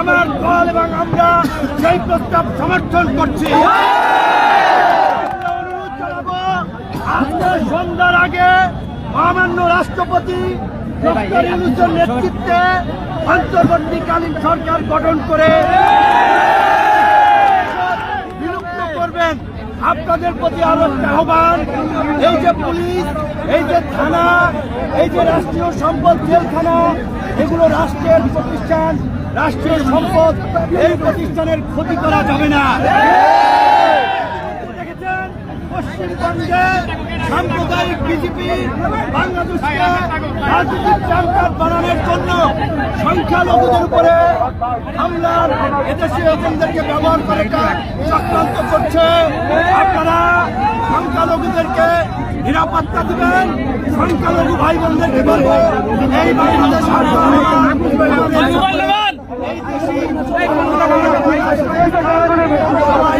আমার দল এবং আমরা সেই প্রস্তাব সমর্থন করছি। আজকে সন্ধ্যার আগে মহামান্য রাষ্ট্রপতি নেতৃত্বে অন্তর্বর্তীকালীন সরকার গঠন করে বিলুপ্ত করবেন। আপনাদের প্রতি একটা আহ্বান, এই যে পুলিশ, এই যে থানা, এই যে রাষ্ট্রীয় সম্পদ জেলখানা এগুলো রাষ্ট্রের প্রতিষ্ঠান রাষ্ট্রের সম্পদ এই প্রতিষ্ঠানের ক্ষতি করা যাবে না। পশ্চিমবঙ্গে সাম্প্রদায়িক বিজেপি বাংলাদেশকে রাজনৈতিক চাঙ্কার বানানোর জন্য সংখ্যালঘুদের উপরে হামলার এদেশীয় এজেন্টদেরকে ব্যবহার করে চক্রান্ত করছে। আপনারা সংখ্যালঘুদেরকে নিরাপত্তা দিবেন সংখ্যালঘু ভাই বোনদেরকে বলব এই বাংলাদেশ এই দেশি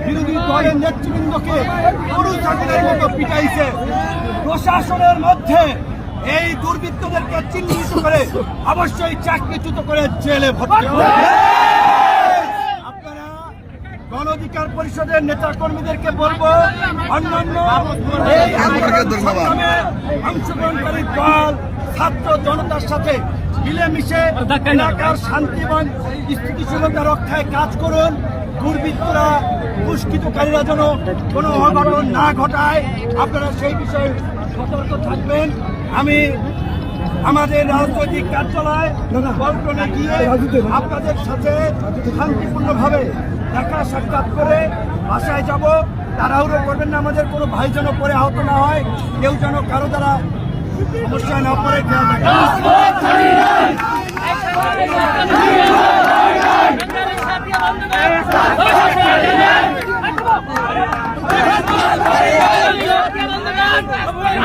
বিরোধী দলের নেতৃবৃন্দকে গরু ছাগলের মতো পিটাইছে। প্রশাসনের মধ্যে এই দুর্বৃত্তদেরকে চিহ্নিত করে অবশ্যই চাকরিচ্যুত করে জেলে ভর্তি আপনারা গণ অধিকার পরিষদের নেতা কর্মীদেরকে বলব অন্যান্য অংশগ্রহণকারী দল ছাত্র জনতার সাথে মিলেমিশে এলাকার শান্তি এবং স্থিতিশীলতা রক্ষায় কাজ করুন। দুর্বৃত্তরা দুষ্কৃতকারীরা যেন কোনো অঘটন না ঘটায় আপনারা সেই বিষয়ে সতর্ক থাকবেন। আমি আমাদের রাজনৈতিক কার্যালয় পল্টনে গিয়ে আপনাদের সাথে শান্তিপূর্ণভাবে দেখা সাক্ষাৎ করে বাসায় যাব। তাড়াহুড়ো করবেন না আমাদের কোনো ভাই যেন পরে আহত না হয়। কেউ যেন কারও দ্বারা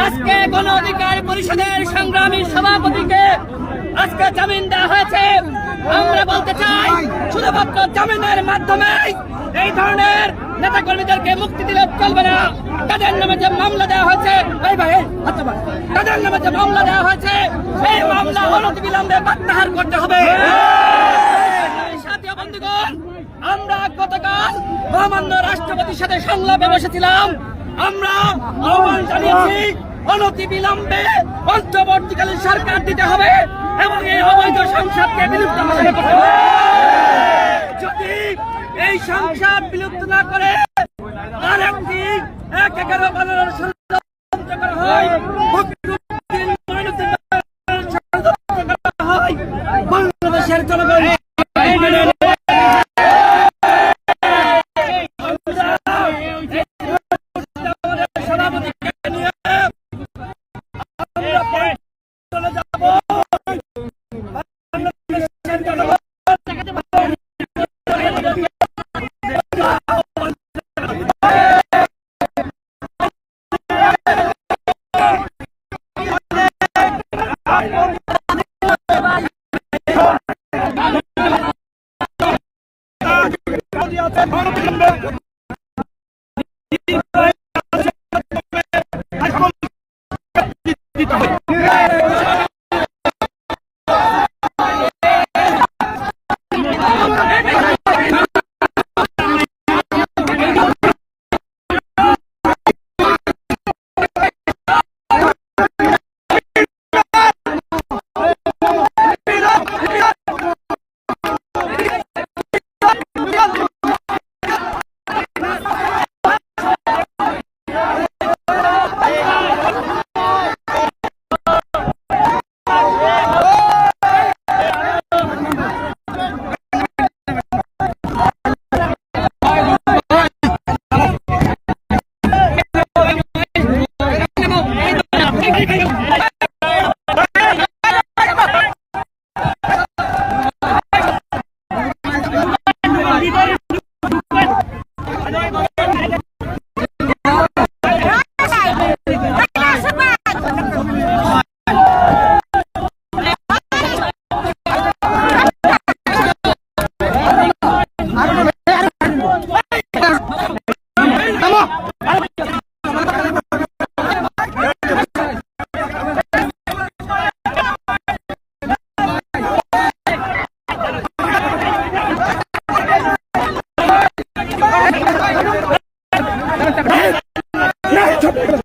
আজকে গণ অধিকার পরিষদের সংগ্রামী সভাপতিকে আজকে জামিন দেওয়া হয়েছে। আমরা বলতে চাই, শুধুমাত্র জামিনের মাধ্যমে এই ধরনের নেতা কর্মীদেরকে মুক্তি দিলে চলবে না। তাদের নামে যে মামলা দেওয়া হয়েছে ভাই ভাই তাদের নামে যে মামলা দেওয়া হয়েছে সেই মামলা অনতিবিলম্বে প্রত্যাহার করতে হবে। আমরা গতকাল মহামান্য রাষ্ট্রপতির সাথে সংলাপে বসেছিলাম। আমরা আহ্বান জানিয়েছি, অনতি বিলম্বে অন্তর্বর্তীকালীন সরকার দিতে হবে এবং এই অবৈধ সংসদকে বিলুপ্ত করতে যদি এই সংসদ বিলুপ্ত না করে আর একটি এক এগারো বানানোর আছেন ¡Ay, ay, ay!